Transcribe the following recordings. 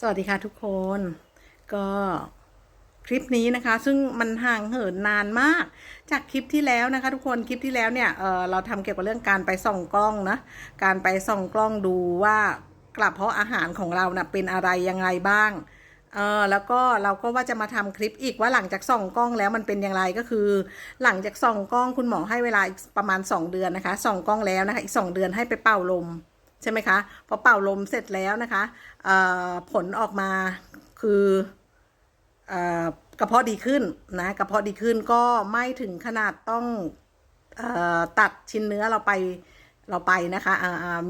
สวัสดีค่ะทุกคน ก็คลิปนี้นะคะ ซึ่งมันห่างเหินนานมาก จากคลิปที่แล้วนะคะ ทุกคนคลิปที่แล้วเนี่ยเเราทำเกี่ยวกับเรื่องการไปส่องกล้องนะการไปส่องกล้องดูว่ากระเพาะอาหารของเรานะ่ะเป็นอะไรยังไงบ้างเออแล้วก็เราก็ว่าจะมาทำคลิปอีกว่าหลังจากส่องกล้องแล้วมันเป็นอย่างไรก็คือ หลังจากส่องกล้องคุณหมอให้เวลาอีกประมาณ 2 เดือนนะคะส่องกล้องแล้วนะคะอีก 2 เดือนให้ไปเป่าลม ใช่ไหมคะพอเป่าลมเสร็จแล้วนะคะผลออกมาคืออกระเพาะดีขึ้นนะกระเพาะดีขึ้นก็ไม่ถึงขนาดต้องอตัดชิ้นเนื้อเราไปเราไปนะคะ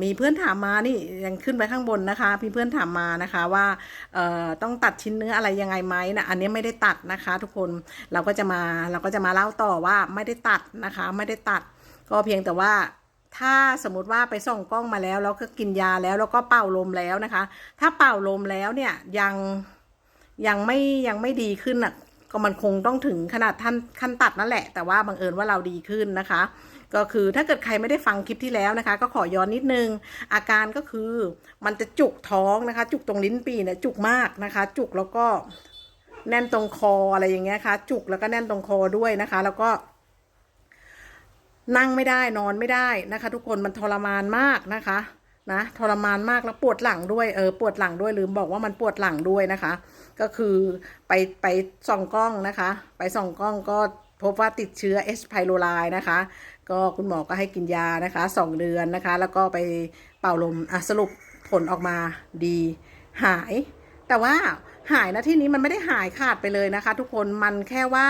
มีเพื่อนถามมานี่ยังขึ้นไปข้างบนนะคะมีเพื่อนถามมานะคะว่าต้องตัดชิ้นเนื้ออะไรยังไงไหมนะอันนี้ไม่ได้ตัดนะคะ ทุกคนเราก็จะมาเราก็จะมาเล่าต่อว่าไม่ได้ตัดนะคะ ไม่ได้ตัด ก็เพียงแต่ว่า ถ้าสมมติว่าไปส่องกล้องมาแล้วแล้วก็กินยาแล้วแล้วก็เป่าลมแล้วนะคะ ถ้าเป่าลมแล้วเนี่ยยังยังไม่ยังไม่ดีขึ้นอะก็มันคงต้องถึงขนาดท่านขั้นตัดนั่นแหละ แต่ว่าบังเอิญว่าเราดีขึ้นนะคะ ก็คือถ้าเกิดใครไม่ได้ฟังคลิปที่แล้วนะคะ ก็ขอย้อนนิดนึง อาการก็คือมันจะจุกท้องนะคะ จุกตรงลิ้นปีเนี่ยจุกมากนะคะ จุกแล้วก็แน่นตรงคออะไรอย่างเงี้ยค่ะ จุกแล้วก็แน่นตรงคอด้วยนะคะ แล้วก็ นั่งไม่ได้นอนไม่ได้นะคะ ทุกคนมันทรมานมากนะคะนะทรมานมากแล้วปวดหลังด้วยเออปวดหลังด้วยลืมบอกว่ามันปวดหลังด้วยนะคะ ก็คือไปไปส่องกล้องนะคะ ไปส่องกล้องก็พบว่าติดเชื้อเอสไพโรไลนะคะ ก็คุณหมอก็ให้กินยานะคะสองเดือนนะคะ แล้วก็ไปเป่าลมอะสรุปผลออกมาดีหาย แต่ว่าหายนะที่นี้มันไม่ได้หายขาดไปเลยนะคะ ทุกคนมันแค่ว่า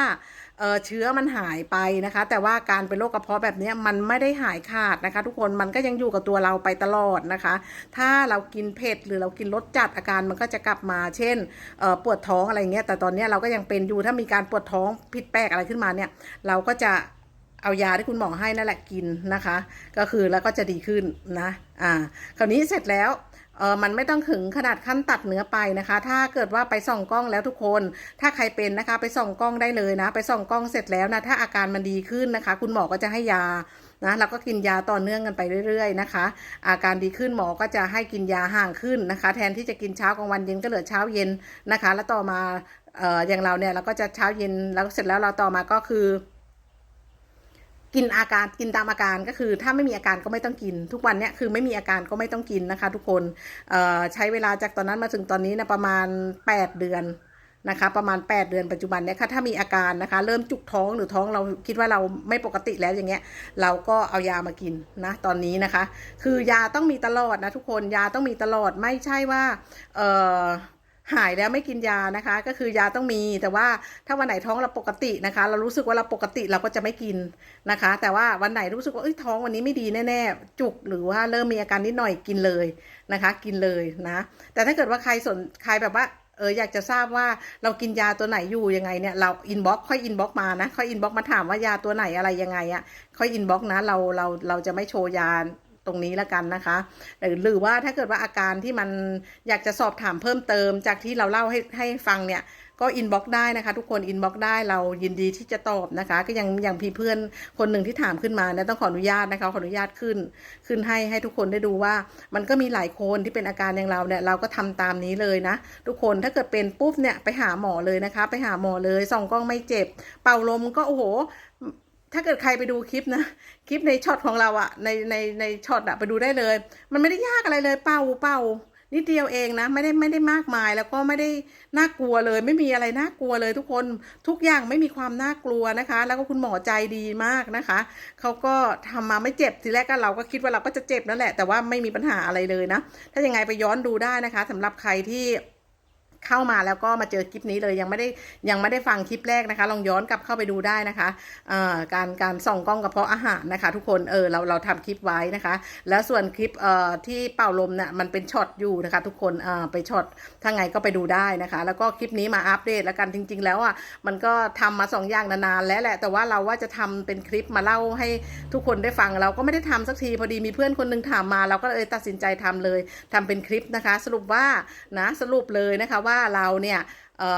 เชื้อมันหายไปนะคะ แต่ว่าการเป็นโรคกระเพาะแบบนี้มันไม่ได้หายขาดนะคะ ทุกคนมันก็ยังอยู่กับตัวเราไปตลอดนะคะ ถ้าเรากินเผ็ดหรือเรากินรสจัดอาการมันก็จะกลับมา เช่นปวดท้องอะไรเงี้ยแต่ตอนนี้เราก็ยังเป็นอยู่ถ้ามีการปวดท้องผิดแปลกอะไรขึ้นมาเนี่ย เราก็จะเอายาที่คุณหมอให้นั่นแหละกินนะคะ ก็คือแล้วก็จะดีขึ้นนะอ่าคราวนี้เสร็จแล้ว เออมันไม่ต้องถึงขนาดขั้นตัดเนื้อไปนะคะ ถ้าเกิดว่าไปส่องกล้องแล้วทุกคน ถ้าใครเป็นนะคะ ไปส่องกล้องได้เลยนะ ไปส่องกล้องเสร็จแล้วนะ ถ้าอาการมันดีขึ้นนะคะ คุณหมอก็จะให้ยานะแล้วก็กินยาต่อเนื่องกันไปเรื่อยๆนะคะ อาการดีขึ้นหมอก็จะให้กินยาห่างขึ้นนะคะ แทนที่จะกินเช้ากลางวันเย็นก็เหลือเช้าเย็นนะคะ แล้วต่อมาเอ่ออย่างเราเนี่ยเราก็จะเช้าเย็นแล้วเสร็จแล้วเราต่อมาก็คือ กินอาการกินตามอาการก็คือ ถ้าไม่มีอาการก็ไม่ต้องกิน ทุกวันเนี้ยคือไม่มีอาการก็ไม่ต้องกินนะคะ ทุกคนใช้เวลาจากตอนนั้นมาถึงตอนนี้นะประมาณ 8 เดือนนะคะประมาณ 8 เดือนปัจจุบันเนี่ยค่ะถ้ามีอาการนะคะ เริ่มจุกท้องหรือท้องเราคิดว่าเราไม่ปกติแล้วอย่างเงี้ย เราก็เอายามากินนะตอนนี้นะคะ คือยาต้องมีตลอดนะทุกคนยาต้องมีตลอดไม่ใช่ว่าเออ หายแล้วไม่กินยานะคะ ก็คือยาต้องมี แต่ว่าถ้าวันไหนท้องเราปกตินะคะ เรารู้สึกว่าเราปกติเราก็จะไม่กินนะคะ แต่ว่าวันไหนรู้สึกว่าเอ้ยท้องวันนี้ไม่ดีแน่ๆจุกหรือว่าเริ่มมีอาการนิดหน่อยกินเลยนะคะ กินเลยนะ แต่ถ้าเกิดว่าใครสนใครแบบว่าเอออยากจะทราบว่าเรากินยาตัวไหนอยู่ยังไงเนี่ยเราอินบ็อกค่อยอินบ็อกมานะค่อยอินบ็อกมาถามว่ายาตัวไหนอะไรยังไงอะค่อยอินบ็อกนะเราเราเราจะไม่โชว์ยา ตรงนี้แล้วกันนะคะ หรือว่าถ้าเกิดว่าอาการที่มันอยากจะสอบถามเพิ่มเติม จากที่เราเล่าให้ให้ฟังเนี่ยก็อินบ็อกได้นะคะ ทุกคนอินบ็อกได้เรายินดีที่จะตอบนะคะ ก็ยังอย่างพี่เพื่อนคนหนึ่งที่ถามขึ้นมาเนี่ยต้องขออนุญาตนะคะขออนุญาตขึ้น ขึ้นให้ให้ทุกคนได้ดูว่า มันก็มีหลายคนที่เป็นอาการอย่างเราเนี่ยเราก็ทำตามนี้เลยนะ ทุกคนถ้าเกิดเป็นปุ๊บเนี่ยไปหาหมอเลยนะคะ ไปหาหมอเลยส่องกล้องไม่เจ็บ เป่าลมก็โอ้โห ถ้าเกิดใครไปดูคลิปนะ คลิปในช็อตของเราอะในในในช็อตอะไปดูได้เลย มันไม่ได้ยากอะไรเลยเป่าเป่านิดเดียวเองนะ ไม่ได้ไม่ได้มากมายแล้วก็ไม่ได้น่ากลัวเลย ไม่มีอะไรน่ากลัวเลยทุกคนทุกอย่างไม่มีความน่ากลัวนะคะ แล้วก็คุณหมอใจดีมากนะคะเขาก็ทำมาไม่เจ็บทีแรกก็เราก็คิดว่าเราก็จะเจ็บนั่นแหละแต่ว่าไม่มีปัญหาอะไรเลยนะ ถ้ายังไงไปย้อนดูได้นะคะสำหรับใครที่ เข้ามาแล้วก็มาเจอคลิปนี้เลยยังไม่ได้ยังไม่ได้ฟังคลิปแรกนะคะ ลองย้อนกลับเข้าไปดูได้นะคะการการส่องกล้องกระเพาะอาหารนะคะ ทุกคนเออเราเราทำคลิปไว้นะคะ แล้วส่วนคลิปเอ่อที่เป่าลมเนี่ยมันเป็นช็อตอยู่นะคะ ทุกคนเออไปช็อตถ้าไงก็ไปดูได้นะคะ แล้วก็คลิปนี้มาอัปเดตแล้วกันจริง ๆ แล้วอะมันก็ทำมาสองอย่างนานๆแล้วแหละแต่ว่าเราว่าจะทำเป็นคลิปมาเล่าให้ทุกคนได้ฟังเราก็ไม่ได้ทำสักทีพอดีมีเพื่อนคนหนึงถามมา เราก็เลยตัดสินใจทำเลยทำเป็นคลิปนะคะ สรุปว่านะสรุปเลยนะคะว่าเราเนี่ย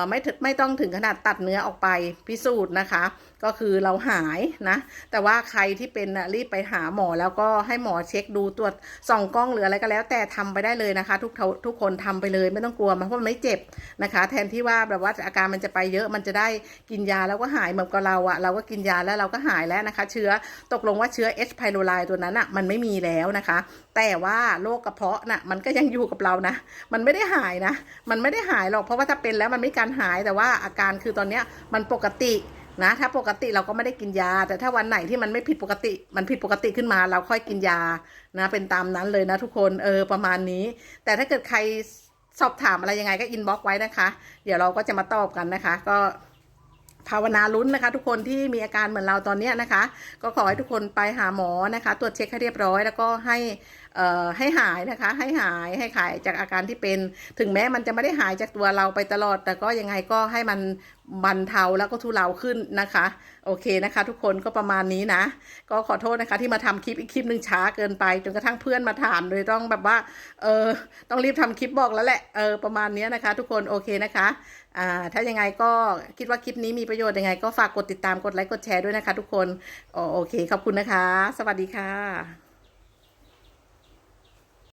ไม่ไม่ต้องถึงขนาดตัดเนื้อออกไปพิสูจน์นะคะ ก็คือเราหายนะ แต่ว่าใครที่เป็นน่ะรีบไปหาหมอแล้วก็ให้หมอเช็คดูตรวจส่องกล้องหรืออะไรก็แล้ว แต่ทำไปได้เลยนะคะ ทุกทุกคนทำไปเลยไม่ต้องกลัวมันเพราะมันไม่เจ็บนะคะ แทนที่ว่าแบบว่าอาการมันจะไปเยอะมันจะได้กินยาแล้วก็หายเหมือนกับเราอะเราก็กินยาแล้วเราก็หายแล้วนะคะ เชื้อตกลงว่าเชื้อ H. pylori ตัวนั้นอะมันไม่มีแล้วนะคะ แต่ว่าโรคกระเพาะน่ะมันก็ยังอยู่กับเรานะ มันไม่ได้หายนะ มันไม่ได้หายหรอกเพราะว่าถ้าเป็นแล้วมันไม่การหายแต่ว่าอาการคือตอนเนี้ยมันปกตินะถ้าปกติเราก็ไม่ได้กินยา แต่ถ้าวันไหนที่มันไม่ผิดปกติ มันผิดปกติขึ้นมา เราค่อยกินยานะ เป็นตามนั้นเลยนะทุกคนเออประมาณนี้ แต่ถ้าเกิดใครสอบถามอะไรยังไงก็อินบ็อกไว้นะคะ เดี๋ยวเราก็จะมาตอบกันนะคะ ก็ภาวนาลุ้นนะคะ ทุกคนที่มีอาการเหมือนเราตอนนี้นะคะ ก็ขอให้ทุกคนไปหาหมอนะคะ ตรวจเช็คให้เรียบร้อย แล้วก็ให้ ให้หายนะคะ ให้หายให้หายจากอาการที่เป็น ถึงแม้มันจะไม่ได้หายจากตัวเราไปตลอด แต่ก็ยังไงก็ให้มันบรรเทาแล้วก็ทุเลาขึ้นนะคะ โอเคนะคะ ทุกคนก็ประมาณนี้นะ ก็ขอโทษนะคะ ที่มาทำคลิปอีกคลิปหนึ่งช้าเกินไปจนกระทั่งเพื่อนมาถามเลยต้องแบบว่าเออต้องรีบทำคลิปบอกแล้วแหละเออประมาณนี้นะคะ ทุกคนโอเคนะคะอ่าถ้ายังไงก็คิดว่าคลิปนี้มีประโยชน์ยังไง ก็ฝากกดติดตามกดไลค์กดแชร์ด้วยนะคะ ทุกคนโอเคขอบคุณนะคะ สวัสดีค่ะ